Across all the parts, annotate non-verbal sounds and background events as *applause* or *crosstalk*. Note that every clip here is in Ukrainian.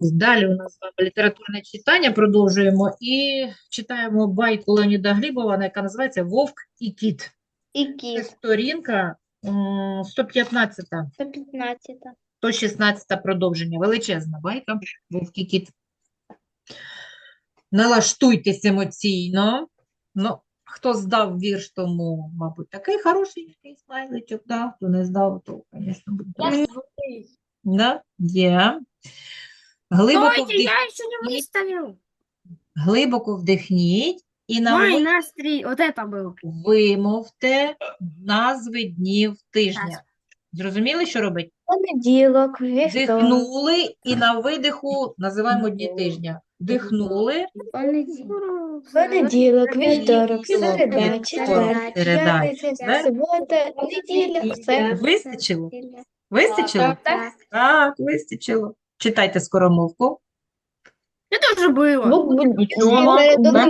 далі у нас з вами літературне читання. Продовжуємо і читаємо байку Леоніда Глібова, яка називається Вовк і кіт. І Це кіт. сторінка м, 115, 115. 116 продовження. Величезна байка Вовк і кіт. Налаштуйтесь емоційно. Ну, хто здав вірш, тому, мабуть, такий хороший який смайличок, да? Хто не здав, то, звісно, буде. Мені- Да? Є. Глибоко Стойте, вдих... я еще не выставил. Глибоко вдихніть і на Май, ви- нас три. Вот это был. вимовте назви днів тижня. Зрозуміли, що робить? Понеділок, вівторок, Вдихнули і на видиху називаємо дні тижня. Вдихнули, понеділок, вівторок, середа, вівторок, четвер, середа, п'ятниця, четвер. субота, неділя, все. Вистачило? Вистачило? Так. Так, вистачило. Читайте скоромовку. Это уже было. Бог буде Чула? перед Да?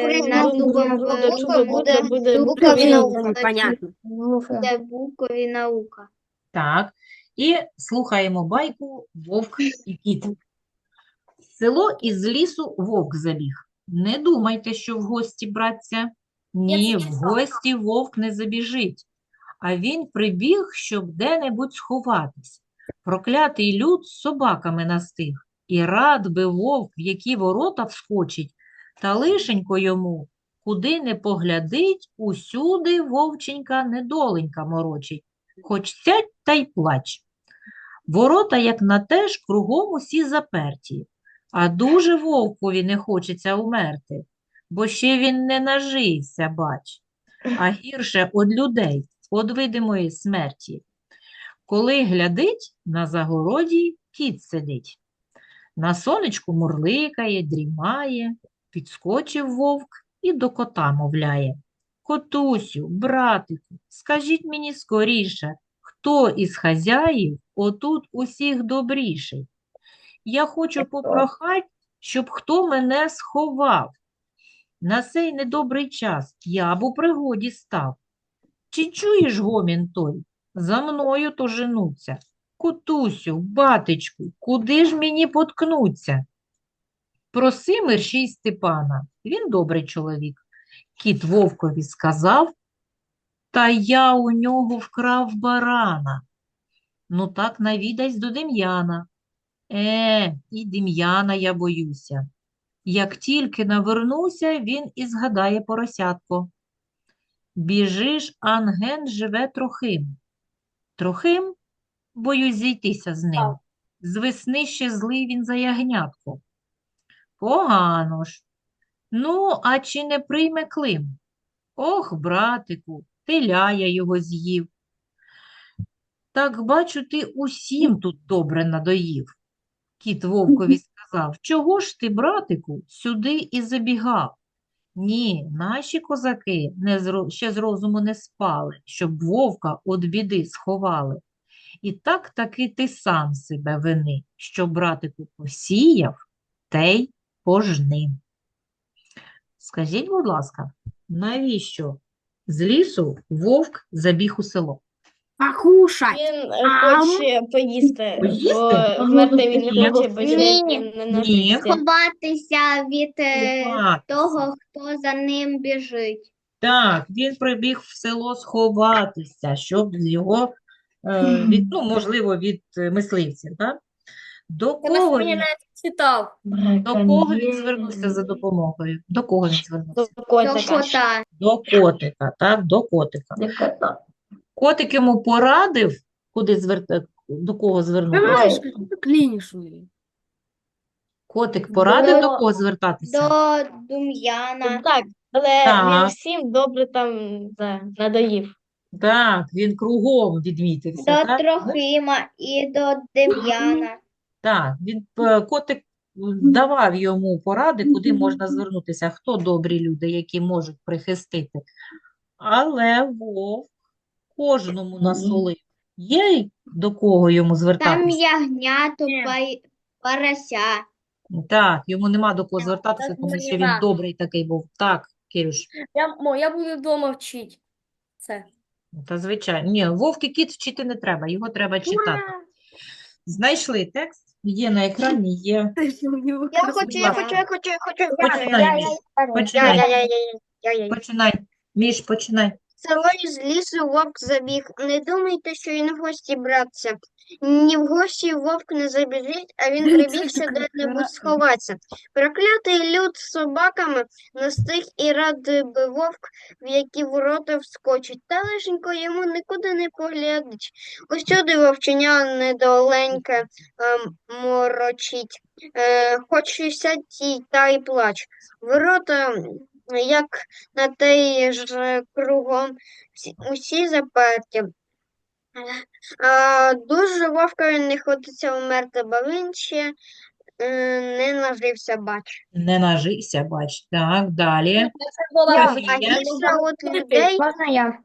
перед духом над духом буде, буде, Букові наука. Понятно. Буде букові наука. Так. І слухаємо байку Вовк і кіт. Село із лісу вовк забіг. Не думайте, що в гості братця. Ні, в гості вовк не забіжить. А він прибіг, щоб де-небудь сховатись. Проклятий люд з собаками настиг. І рад би вовк, в які ворота вскочить, та лишенько йому, куди не поглядить, усюди вовченька недоленька морочить. Хоч сядь та й плач. Ворота, як на те ж, кругом усі заперті, а дуже вовкові не хочеться умерти, бо ще він не нажився, бач, а гірше од людей, од видимої смерті. Коли глядить, на загороді кіт сидить. На сонечку мурликає, дрімає, підскочив вовк і до кота мовляє. Котусю, братику, скажіть мені скоріше, хто із хазяїв отут усіх добріший? Я хочу попрохать, щоб хто мене сховав. На сей недобрий час я б у пригоді став. Чи чуєш гомін той? За мною то женуться. Котусю, батечку, куди ж мені поткнуться? Проси мерщій Степана, він добрий чоловік. Кіт вовкові сказав, та я у нього вкрав барана. Ну так навідайсь до Дем'яна. Е, і Дем'яна я боюся. Як тільки навернуся, він і згадає поросятко. Біжиш, Анген живе трохим. Трохим? Боюсь зійтися з ним. З весни ще злий він за ягнятко. Погано ж. Ну, а чи не прийме Клим? Ох, братику, теля я його з'їв. Так бачу, ти усім тут добре надоїв. Кіт вовкові *laughs* сказав, чого ж ти, братику, сюди і забігав? Ні, наші козаки не з, ще з розуму не спали, щоб вовка від біди сховали. І так таки ти сам себе вини, що братику посіяв, те й пожни. Скажіть, будь ласка, навіщо з лісу вовк забіг у село? Покушать. Він е, А, хоче поїсти, Поїсти? бо вмерти він не хоче, бо Ні. він не Ні. нажився. Ховатися від е, Ховатися. того, хто за ним біжить. Так, він прибіг в село сховатися, щоб з його, е, від, ну, можливо, від е, мисливців, так? До кого він, читал. до кого він звернувся за допомогою? До кого він звернувся? До До котика. кота. До котика, до котика. Котик йому порадив, куди зверта... до кого звернутися? Ты. Котик порадив, до До- кого звертатися? До Дум'яна. Так, але Так. він всім добре там да, надоїв. Так, він кругом відмітився, До так? Трохима і до Дем'яна. Так, він е, котик давав йому поради, куди можна звернутися, хто добрі люди, які можуть прихистити. Але вовк кожному насолив. Є до кого йому Там звертатися? ягнято, пай- поросят. Так, йому нема до кого звертатися, тому що він добрий такий був. Так, Кирюш, Я, мо, я буду дома вчить. Це. та звичайно. Ні, вовк і кіт вчити не треба, його треба читати. Знайшли текст? Є на екрані, є. *laughs* Я хочу, я хочу, я хочу, я хочу. Починай, Міш. Починай. Міш, починай. Село із лісу вовк забіг. Не думайте, що він в гості братися. Ні в гості вовк не забіжить, а він прибігся де-небудь сховатися. Проклятий люд з собаками настиг і радий би вовк, в які ворота вскочить. Та лишенько йому нікуди не поглядить. Усюди вовченя недоленьке ем, морочить. Е, хоч і сядь та й плач. Ворота, як на те ж кругом, усі заперті. А, дуже вовка він не ходиться вмерти, бо він ще е, не нажився, бач. Не нажився, бач. Так, далі. А Софія. більше от людей, Можна я?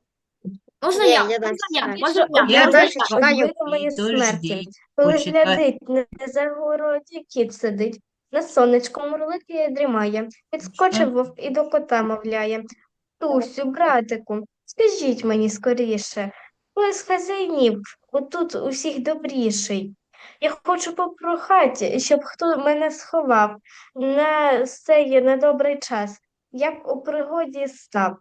Можна Ні, я? я Можна я? Можна я? Я Я читаю. моєї смерті. Коли почитай. глядить, не за городі кіт сидить, на сонечку мурликає дрімає, підскочив вовк і до кота мовляє. Тусю, братику, скажіть мені скоріше, хто з хазяїнів отут усіх добріший? Я хочу попрохати, щоб хто мене сховав на цей недобрий час, як у пригоді став.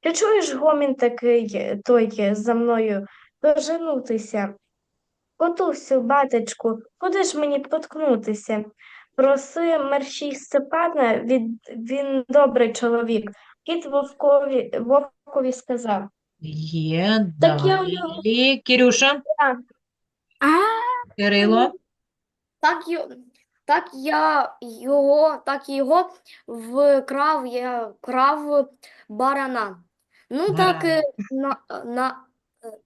Чи чуєш гомін такий, той за мною доженутися? Котусю, батечку, куди ж мені поткнутися? Проси мерщій Степана, від, він добрий чоловік. Кіт вовкові, вовкові сказав. Є, Так я у нього- далі. Кирюша, А, Кирило. так, й- так я його, так його вкрав, я крав барана. Ну так, е, на, на,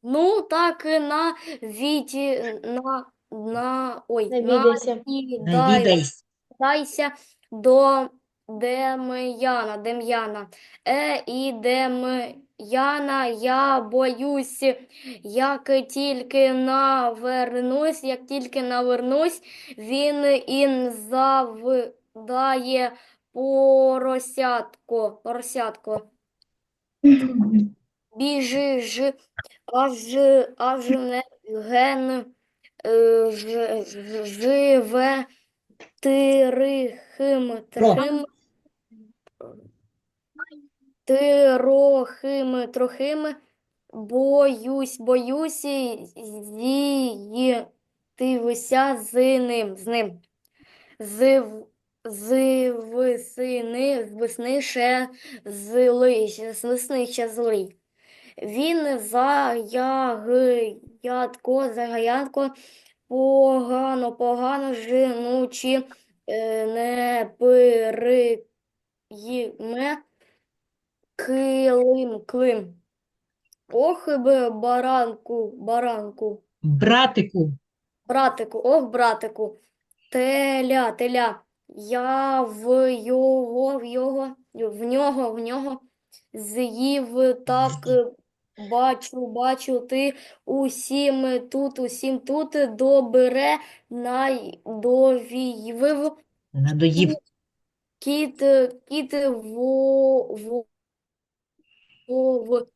ну так е, на віті, на, на, ой, Навідайся. Навідайся. Дайся до Дем'яна, Дем'яна. Е, і Дем'яна, я боюсь, як тільки навернусь, як тільки навернусь, він і завдає поросятко, поросятко. Біжи ж, аж, аж не ген живе тирихим, трохим, тирохим, трохим, боюсь, боюсь, зійтися з ним, з ним. З, з весни, з весни ще злий, з весни ще злий. Він за ягнятко, за ягнятко погано, погано жіночі е, не перейме килим, клим. Ох би баранку, баранку. Братику. Братику, ох, братику, теля, теля, я в його, в його, в нього, в нього з'їв так, бачу, бачу, ти усім тут, усім тут добре найдовів Надоїв. кіт, кіт во, во, во,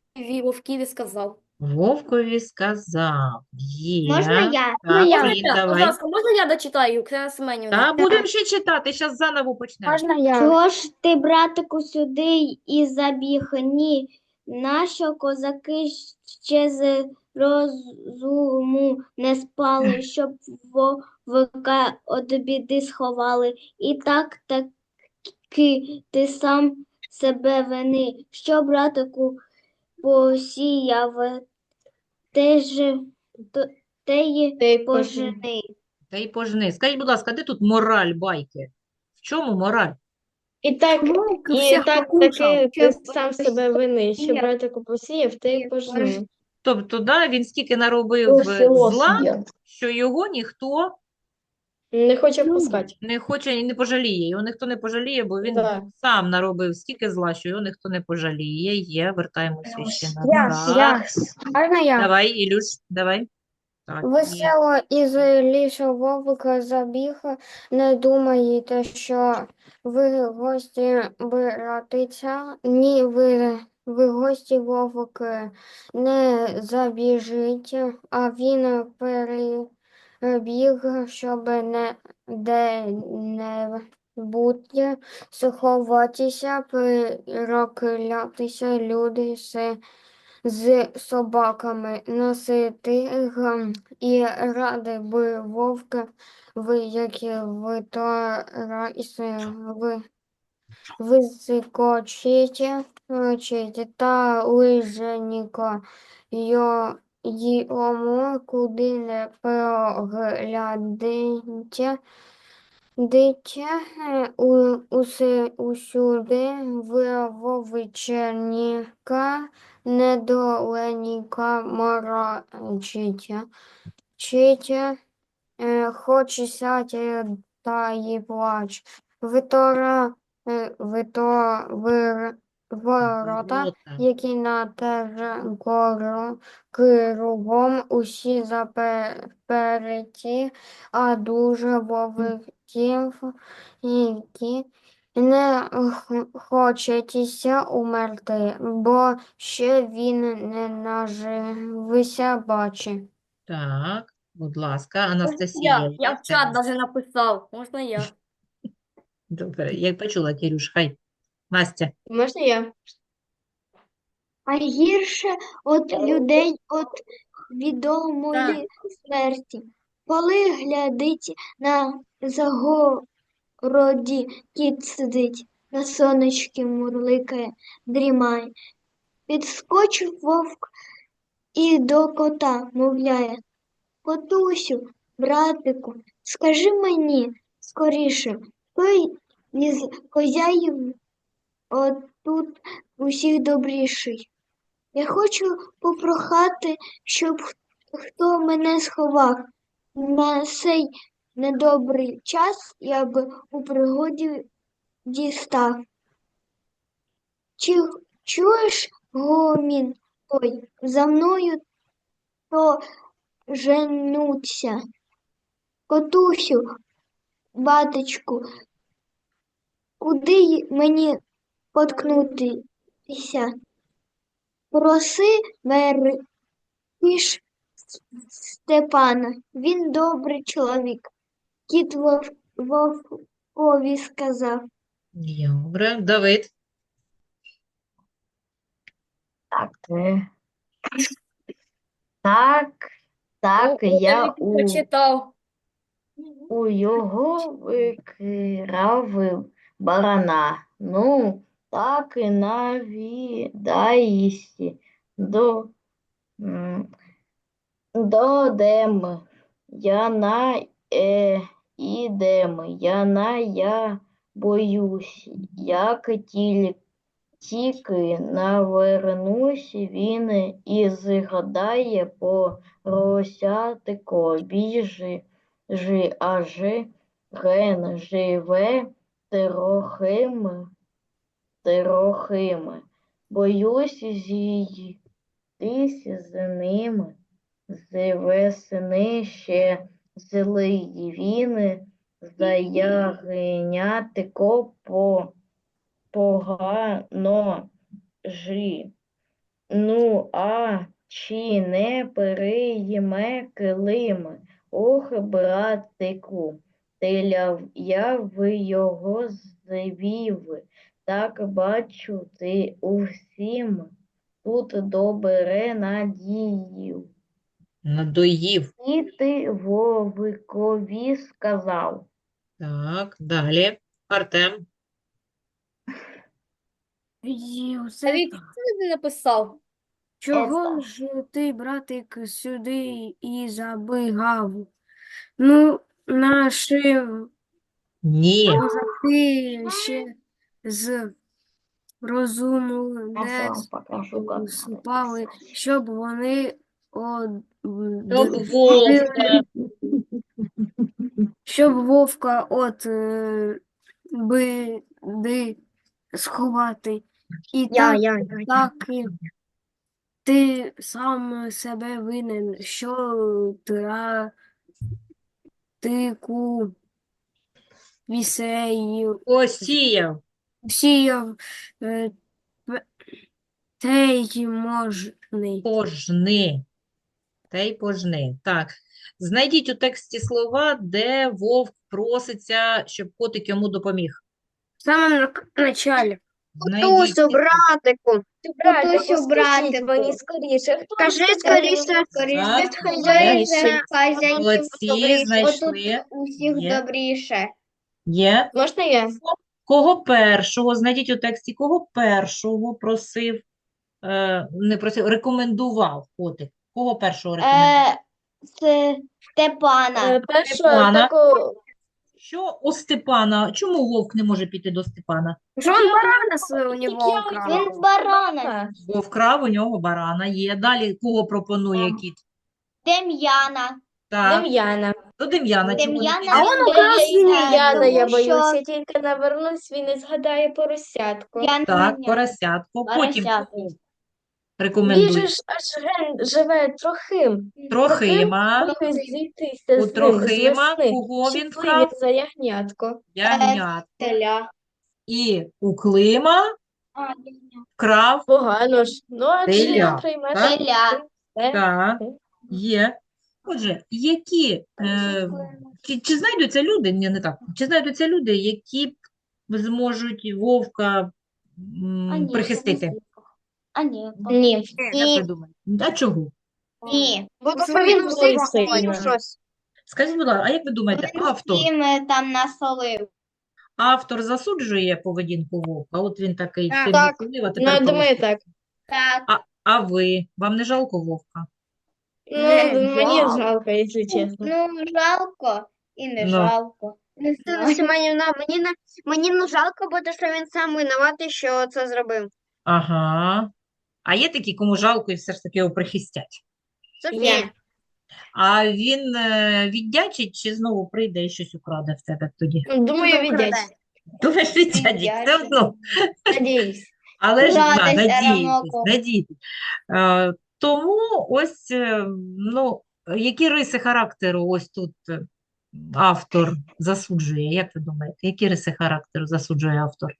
вовківі сказав. Вовкові сказав. Є. Можна я? Так, я, Полін, Будь давай. ласка, можна я дочитаю, Ксенія Семенівна? Та будемо ще читати, зараз заново почнемо. Можна я? Чого ж ти, братику, сюди і забіг? Ні, нащо козаки ще з розуму не спали, *laughs* щоб вовка від біди сховали. І так таки ти сам себе вини. Що, братику, посіяв, те ж то- те й Ти пожени. Та й пожни. Скажіть, будь ласка, де тут мораль байки? В чому мораль? І так, і всіх так покушав. таки ти сам себе виниш, що братику посіяв, ти й пожни. Тобто, да, він стільки наробив е, зла, що його ніхто Не хоче впускати. не хоче і не пожаліє. Його ніхто не пожаліє, бо він Да. сам наробив стільки зла, що його ніхто не пожаліє. Є, вертаємося ще Я, назад. я. Можна я? Давай, Ілюш, давай. Так. Весело із лісу вовк забіг, не думаєте, що ви гості братиця, ні, ви, ви гості вовк не забіжить, а він біг, щоб не де-небудь сховатися, проклятися люди з, з собаками носити. І ради би вовк, ви, які ви то ви вискочите вчите, та лиженько йо, йому куди не проглядите, дитя у, усе, усюди в вовчерніка недоленька морочить. Читя, е, хоч сядь та й плач. Витора, е, вито, вир, ворота, які на гору кругом усі запереті, а дуже вовків, які не хочеться умерти, бо ще він не нажився, бачи. Так, будь ласка, Анастасія, Я, я в чат даже написав. Можна я? *laughs* Добре, я почула, Кирюш, хай. Настя. Можна я? А гірше от людей от відомої смерті. Коли глядить на загороді, кіт сидить, на сонечки мурликає, дрімає. Підскочив вовк і до кота мовляє. Котусю, братику, скажи мені скоріше, хто із козяїв отут усіх добріший? Я хочу попрохати, щоб хто мене сховав. На цей недобрий час я б у пригоді дістав. Чи чуєш гомін той? За мною то женуться. Котусю, батечку, куди мені поткнутися? Проси верніш Степана, він добрий чоловік. Кіт вов- вовкові сказав. Добре, Давид. Так, е, так, так, О, я у, прочитав. у його викрав барана. Ну, так і навідаєсі до, м, до. Я на е, ідем, я на я боюсь, як тільки тільки навернусь, він і згадає по росятико біжи, жи, аж ген живе трохим, трохим. Боюсь зійтись з ним, з весни ще злий він, заягнятико по погано жи. Ну, а чи не перейме килим? Ох, братику, теля я його звів, так бачу ти усім тут добре надію. Надоїв. І ти вовкові сказав. Так, далі. Артем. Навіть ти не написав. Чого ж ти, братик, сюди і забігав? Ну, нашим Ні. ти ще з розуму не спали, щоб вони. Щоб вовка. *laughs* щоб вовка от е, биди сховати. І так, я, так і ти сам себе винен, що тра тику вісею Посіяв. сіяв е, п- tej можний. Й пожни. Так. Знайдіть у тексті слова, де вовк проситься, щоб котик йому допоміг. В самом нак- начале. Знайдіть Татусю, ці- братику, скажіть братику. мені скоріше, Кажи скоріше, скоріше, Так, хазяїне, Молодці, знайшли. Усіх Є. добріше. Є. Можна я? Кого першого, знайдіть у тексті, кого першого просив, е, не просив, рекомендував котик. Кого першого рекомендував? Е, Степана. Е, Першу Степана. таку Що у Степана? Чому вовк не може піти до Степана? Что он барана с- у украл? Він барана. Бо вкрав у нього барана є. Далі кого пропонує кіт? Дем'яна. Так, Дем'яна. до Дем'яна. Чому не Дем'яна? А он украл свинью. Дем'яна, я тому що- боюся, тільки навернусь, він не згадає поросятку. Я Так, не поросятко. Потім Поросятко. Він же аж ген живе трохим. Трохима. Трохи зійтися У з Трохима кого він вкрав? за ягнятко. Ягнят. Теля. І у Клима вкрав. Погано ж. Ну, а чи Теля, не приймеш? так? Теля. Так, є. Отже, які, е, чи, чи знайдуться люди, ні, не так, чи знайдуться люди, які б зможуть вовка м, прихистити? А ні. Ні. Як ви думаєте? А чого? Ні. Бо він він сильно. щось. Скажіть, будь ласка, а як ви думаєте, Він автор, всім е, там насолив. автор засуджує поведінку вовка? От він такий Так. сильно Так. а Ну, тепер я думаю, так. Так. А ви? Вам не жалко вовка? Ну, Не мені жалко. жалко, якщо чесно. Ну, жалко і не Ну. жалко. Не знаю. Семенівна, мені не мені не жалко буде, що він сам винуватий, що це зробив. Ага. А є такі, кому жалко і все ж таки його прихистять? Ні. А він е, віддячить чи знову прийде і щось украде в тебе тоді? Думаю, віддячить. Думаєш, віддячить, все Віддячить. одно. Надіюсь. Але ж да, Радость, надійтесь. Е, тому ось, е, ну, які риси характеру ось тут е, автор засуджує? Як ви думаєте, які риси характеру засуджує автор?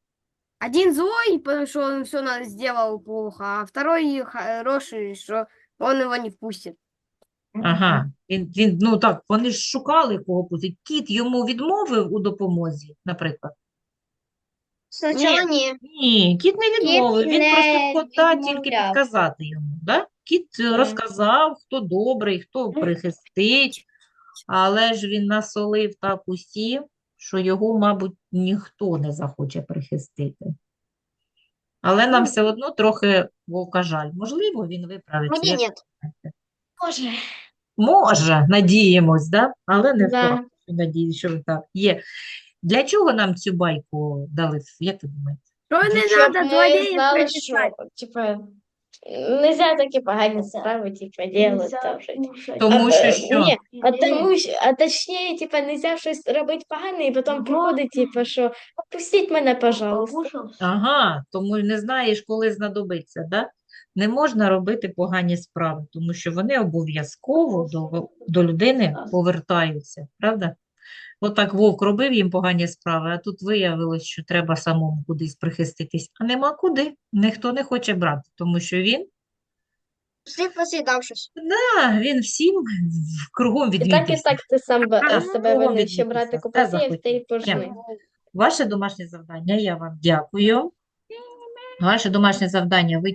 Один злой, потому что он все сделал плохо, а второй хороший, что он его не впустит. Ага, він, він, ну так, вони ж шукали кого пустить. Кіт йому відмовив у допомозі, наприклад. Спочатку ні. Ні, кіт не відмовив, він не просив кота тільки відмовляв. підказати йому. Да? Кіт е, розказав, хто добрий, хто прихистить, але ж він насолив так усім, що його, мабуть, ніхто не захоче прихистити. Але нам все одно трохи вовка жаль. Можливо, він виправиться. Мені ні. Може. Може, надіємось, да? Але не Да. впевнені, надіюсь, що так є. Для чого нам цю байку дали? Як ви думаєте? Что не Щоб надо ми нельзя такі погані справи, типа, делать там щось. Тому А, що е, що? Ні, а тому що, а точніше, типа, нельзя щось робити погане, і потім приходить, типа, що «Отпустіть мене, пожалуйста. Ага, тому не знаєш, коли знадобиться, да? Не можна робити погані справи, тому що вони обов'язково до, до людини повертаються, правда? Отак вовк робив їм погані справи, а тут виявилось, що треба самому кудись прихиститись. А нема куди, ніхто не хоче брати, тому що він, Всіх посідав щось. а, він всім кругом І так, і так ти сам Ага, себе кругом винен, що відмітився, братику все посіяв, ти й захотів. пожни. Ваше домашнє завдання, я вам дякую. Ваше домашнє завдання ви